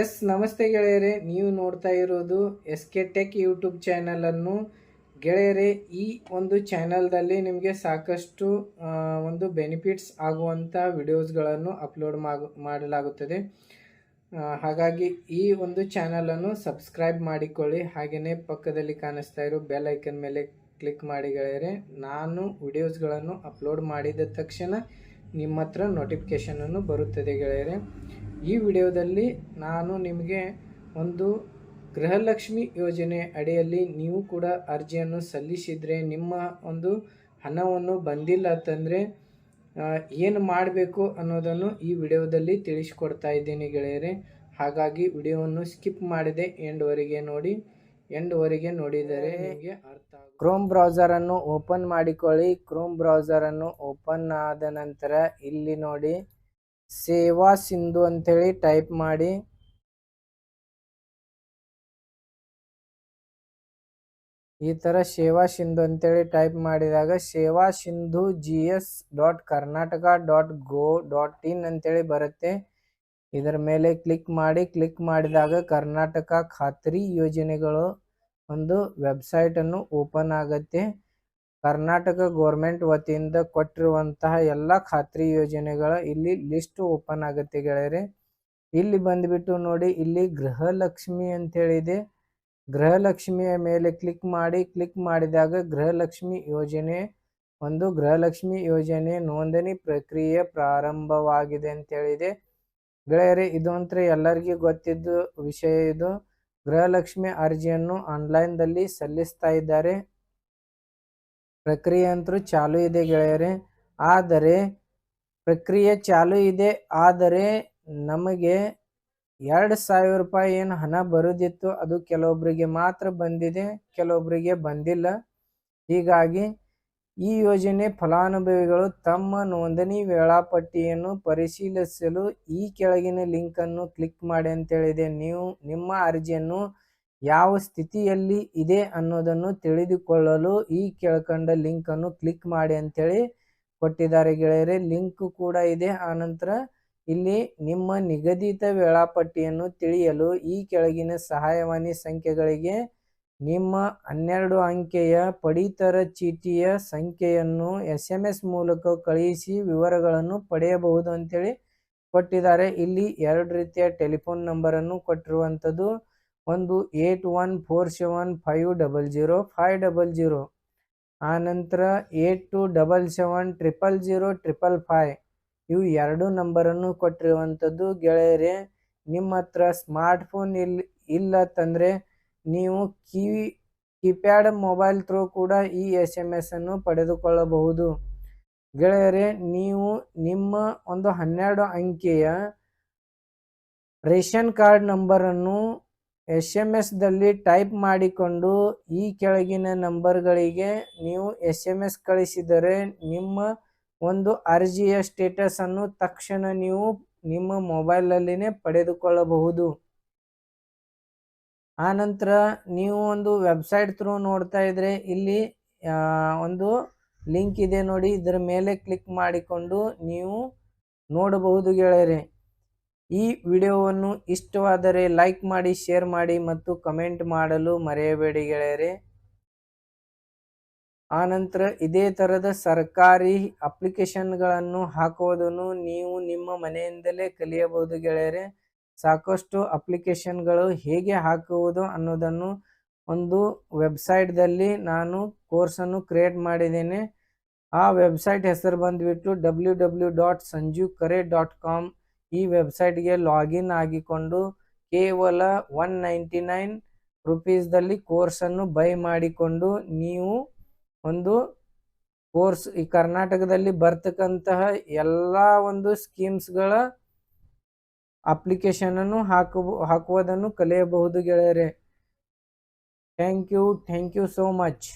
S, ನಮಸ್ತೆ ಗೆಳೆಯರೆ. ನೀವು ನೋಡ್ತಾ ಇರೋದು ಎಸ್ ಕೆ ಟೆಕ್ ಯೂಟ್ಯೂಬ್ ಚಾನಲನ್ನು ಗೆಳೆಯರೆ, ಈ ಒಂದು ಚಾನಲ್ದಲ್ಲಿ ನಿಮಗೆ ಸಾಕಷ್ಟು ಒಂದು ಬೆನಿಫಿಟ್ಸ್ ಆಗುವಂಥ ವಿಡಿಯೋಸ್ಗಳನ್ನು ಅಪ್ಲೋಡ್ ಮಾಡಲಾಗುತ್ತದೆ. ಹಾಗಾಗಿ ಈ ಒಂದು ಚಾನಲನ್ನು ಸಬ್ಸ್ಕ್ರೈಬ್ ಮಾಡಿಕೊಳ್ಳಿ. ಹಾಗೆಯೇ ಪಕ್ಕದಲ್ಲಿ ಕಾಣಿಸ್ತಾ ಇರೋ ಬೆಲ್ ಐಕನ್ ಮೇಲೆ ಕ್ಲಿಕ್ ಮಾಡಿ ಗೆಳೆಯರೆ. ನಾನು ವಿಡಿಯೋಸ್ಗಳನ್ನು ಅಪ್ಲೋಡ್ ಮಾಡಿದ ತಕ್ಷಣ ನಿಮ್ಮ ಹತ್ರ ನೋಟಿಫಿಕೇಷನನ್ನು ಬರುತ್ತದೆ ಗೆಳೆಯರೆ. ಈ ವಿಡಿಯೋದಲ್ಲಿ ನಾನು ನಿಮಗೆ ಒಂದು ಗೃಹಲಕ್ಷ್ಮಿ ಯೋಜನೆ ಅಡಿಯಲ್ಲಿ ನೀವು ಕೂಡ ಅರ್ಜಿಯನ್ನು ಸಲ್ಲಿಸಿದರೆ, ನಿಮ್ಮ ಒಂದು ಹಣವನ್ನು ಬಂದಿಲ್ಲ ಅಂತಂದರೆ ಏನು ಮಾಡಬೇಕು ಅನ್ನೋದನ್ನು ಈ ವಿಡಿಯೋದಲ್ಲಿ ತಿಳಿಸಿಕೊಡ್ತಾ ಇದ್ದೀನಿ ಗೆಳೆಯರೆ. ಹಾಗಾಗಿ ವಿಡಿಯೋವನ್ನು ಸ್ಕಿಪ್ ಮಾಡದೆ, ಎಂಡ್ವರೆಗೆ ನೋಡಿ. ಎಂಡ್ವರೆಗೆ ನೋಡಿದರೆ ನಿಮಗೆ ಅರ್ಥ ಕ್ರೋಮ್ ಬ್ರೌಸರನ್ನು ಓಪನ್ ಮಾಡಿಕೊಳ್ಳಿ. ಕ್ರೋಮ್ ಬ್ರೌಸರನ್ನು ಓಪನ್ ಆದ ನಂತರ ಇಲ್ಲಿ ನೋಡಿ, ಸೇವಾ ಸಿಂಧು ಅಂಥೇಳಿ ಟೈಪ್ ಮಾಡಿ. ಈ ಥರ ಸೇವಾ ಸಿಂಧು ಅಂತೇಳಿ ಟೈಪ್ ಮಾಡಿದಾಗ Seva Sindhu g s dot Karnataka dot gov dot in ಅಂತೇಳಿ ಬರುತ್ತೆ. ಇದರ ಮೇಲೆ ಕ್ಲಿಕ್ ಮಾಡಿ ಕ್ಲಿಕ್ ಮಾಡಿದಾಗ ಕರ್ನಾಟಕ ಖಾತ್ರಿ ಯೋಜನೆಗಳು ಒಂದು ವೆಬ್ಸೈಟನ್ನು ಓಪನ್ ಆಗುತ್ತೆ. ಕರ್ನಾಟಕ ಗೋರ್ಮೆಂಟ್ ವತಿಯಿಂದ ಕೊಟ್ಟಿರುವಂತಹ ಎಲ್ಲ ಖಾತ್ರಿ ಯೋಜನೆಗಳ ಇಲ್ಲಿ ಲಿಸ್ಟ್ ಓಪನ್ ಆಗುತ್ತೆ ಗೆಳೆಯರೆ. ಇಲ್ಲಿ ಬಂದ್ಬಿಟ್ಟು ನೋಡಿ, ಇಲ್ಲಿ ಗೃಹಲಕ್ಷ್ಮಿ ಅಂತೇಳಿದೆ. ಗೃಹಲಕ್ಷ್ಮಿಯ ಮೇಲೆ ಕ್ಲಿಕ್ ಮಾಡಿ ಕ್ಲಿಕ್ ಮಾಡಿದಾಗ ಗೃಹಲಕ್ಷ್ಮಿ ಯೋಜನೆ, ಒಂದು ಗೃಹಲಕ್ಷ್ಮಿ ಯೋಜನೆ ನೋಂದಣಿ ಪ್ರಕ್ರಿಯೆ ಪ್ರಾರಂಭವಾಗಿದೆ ಅಂತೇಳಿದೆ. ಗೆಳೆಯರೆ, ಇದು ಅಂತರ ಎಲ್ಲರಿಗೂ ಗೊತ್ತಿದ್ದು ವಿಷಯ ಇದು. ಗೃಹಲಕ್ಷ್ಮಿ ಅರ್ಜಿಯನ್ನು ಆನ್ಲೈನ್ದಲ್ಲಿ ಸಲ್ಲಿಸ್ತಾ ಇದ್ದಾರೆ. ಪ್ರಕ್ರಿಯೆ ಅಂತೂ ಚಾಲು ಇದೆ ಗೆಳೆಯರೆ. ಆದರೆ, ಪ್ರಕ್ರಿಯೆ ಚಾಲು ಇದೆ. ಆದರೆ, ನಮಗೆ ಎರಡು ಸಾವಿರ ರೂಪಾಯಿ ಏನು ಹಣ ಬರೋದಿತ್ತು ಅದು ಕೆಲವೊಬ್ಬರಿಗೆ ಮಾತ್ರ ಬಂದಿದೆ ಕೆಲವೊಬ್ಬರಿಗೆ ಬಂದಿಲ್ಲ. ಹೀಗಾಗಿ ಈ ಯೋಜನೆ ಫಲಾನುಭವಿಗಳು ತಮ್ಮ ನೋಂದಣಿ ವೇಳಾಪಟ್ಟಿಯನ್ನು ಪರಿಶೀಲಿಸಲು ಈ ಕೆಳಗಿನ ಲಿಂಕನ್ನು ಕ್ಲಿಕ್ ಮಾಡಿ ಅಂತೇಳಿದೆ. ನೀವು ನಿಮ್ಮ ಅರ್ಜಿಯನ್ನು ಯಾವ ಸ್ಥಿತಿಯಲ್ಲಿ ಇದೆ ಅನ್ನೋದನ್ನು ತಿಳಿದುಕೊಳ್ಳಲು ಈ ಕೆಳಕಂಡ ಲಿಂಕನ್ನು ಕ್ಲಿಕ್ ಮಾಡಿ ಅಂತೇಳಿ ಕೊಟ್ಟಿದ್ದಾರೆ ಗೆಳೆಯರೆ. ಲಿಂಕ್ ಕೂಡ ಇದೆ. ಆನಂತರ ಇಲ್ಲಿ ನಿಮ್ಮ ನಿಗದಿತ ವೇಳಾಪಟ್ಟಿಯನ್ನು ತಿಳಿಯಲು ಈ ಕೆಳಗಿನ ಸಹಾಯವಾಣಿ ಸಂಖ್ಯೆಗಳಿಗೆ ನಿಮ್ಮ ಹನ್ನೆರಡು ಅಂಕೆಯ ಪಡಿತರ ಚೀಟಿಯ ಸಂಖ್ಯೆಯನ್ನು ಎಸ್ ಎಂ ಎಸ್ ಮೂಲಕ ಕಳುಹಿಸಿ ವಿವರಗಳನ್ನು ಪಡೆಯಬಹುದು ಅಂತೇಳಿ ಕೊಟ್ಟಿದ್ದಾರೆ. ಇಲ್ಲಿ ಎರಡು ರೀತಿಯ ಟೆಲಿಫೋನ್ ನಂಬರನ್ನು ಕೊಟ್ಟಿರುವಂಥದ್ದು, ಒಂದು eight one four seven five double zero five double zero ಆನಂತರ eight two double seven triple zero triple five, ಇವು ಎರಡು ನಂಬರನ್ನು ಕೊಟ್ಟಿರುವಂಥದ್ದು. ಗೆಳೆಯರೇ, ನಿಮ್ಮ ಹತ್ರ ಸ್ಮಾರ್ಟ್ಫೋನ್ ಇಲ್ಲ ಇಲ್ಲ ತಂದರೆ ನೀವು ಕೀ, ಕೀಪ್ಯಾಡ್ ಮೊಬೈಲ್ ಥ್ರೂ ಕೂಡ ಈ ಎಸ್ ಎಂ ಎಸ್ ಅನ್ನು ಪಡೆದುಕೊಳ್ಳಬಹುದು. ಗೆಳೆಯರೆ, ನೀವು ನಿಮ್ಮ ಒಂದು ಹನ್ನೆರಡು ಅಂಕೆಯ ರೇಷನ್ ಕಾರ್ಡ್ ನಂಬರನ್ನು ಎಸ್ ಎಂ ಎಸ್ದಲ್ಲಿ ಟೈಪ್ ಮಾಡಿಕೊಂಡು ಈ ಕೆಳಗಿನ ನಂಬರ್ಗಳಿಗೆ ನೀವು ಎಸ್ ಎಂ ಎಸ್ ಕಳಿಸಿದರೆ ನಿಮ್ಮ ಒಂದು ಅರ್ಜಿಯ ಸ್ಟೇಟಸನ್ನು ತಕ್ಷಣ ನೀವು ನಿಮ್ಮ ಮೊಬೈಲಲ್ಲಿನೇ ಪಡೆದುಕೊಳ್ಳಬಹುದು. ಆನಂತರ ನೀವು ಒಂದು ವೆಬ್ಸೈಟ್ ಥ್ರೂ ನೋಡ್ತಾ ಇದ್ರೆ ಇಲ್ಲಿ ಒಂದು ಲಿಂಕ್ ಇದೆ ನೋಡಿ. ಇದರ ಮೇಲೆ ಕ್ಲಿಕ್ ಮಾಡಿಕೊಂಡು ನೀವು ನೋಡಬಹುದು ಗೆಳೆಯರೆ. ಈ ವಿಡಿಯೋವನ್ನು ಇಷ್ಟವಾದರೆ ಲೈಕ್ ಮಾಡಿ ಶೇರ್ ಮಾಡಿ ಮತ್ತು ಕಮೆಂಟ್ ಮಾಡಲು ಮರೆಯಬೇಡಿ ಗೆಳೆಯರೆ. ಆನಂತರ ಇದೇ ಥರದ ಸರ್ಕಾರಿ ಅಪ್ಲಿಕೇಶನ್ಗಳನ್ನು ಹಾಕುವುದನ್ನು ನೀವು ನಿಮ್ಮ ಮನೆಯಿಂದಲೇ ಕಲಿಯಬಹುದು ಗೆಳೆಯರೆ. ಸಾಕಷ್ಟು ಅಪ್ಲಿಕೇಶನ್ಗಳು ಹೇಗೆ ಹಾಕುವುದು ಅನ್ನೋದನ್ನು ಒಂದು ವೆಬ್ಸೈಟ್ದಲ್ಲಿ ನಾನು ಕೋರ್ಸನ್ನು ಕ್ರಿಯೇಟ್ ಮಾಡಿದ್ದೇನೆ. ಆ ವೆಬ್ಸೈಟ್ ಹೆಸರು ಬಂದುಬಿಟ್ಟು ಡಬ್ಲ್ಯೂ ಡಬ್ಲ್ಯೂ ಡಾಟ್ ಸಂಜೀವ್ ಕರೆ ಡಾಟ್ ಕಾಮ್. ಈ ವೆಬ್ಸೈಟ್ಗೆ ಲಾಗಿನ್ ಆಗಿಕೊಂಡು ಕೇವಲ ಒನ್ ನೈಂಟಿ ನೈನ್ ರುಪೀಸ್ದಲ್ಲಿ ಕೋರ್ಸನ್ನು ಬೈ ಮಾಡಿಕೊಂಡು ನೀವು ಒಂದು ಕೋರ್ಸ್ ಈ ಕರ್ನಾಟಕದಲ್ಲಿ ಬರ್ತಕ್ಕಂತಹ ಎಲ್ಲ ಒಂದು ಸ್ಕೀಮ್ಸ್ಗಳ ಅಪ್ಲಿಕೇಶನನ್ನು ಹಾಕು ಹಾಕುವುದನ್ನು ಕಲಿಯಬಹುದು ಗೆಳೆಯರೆ. Thank you thank you so much.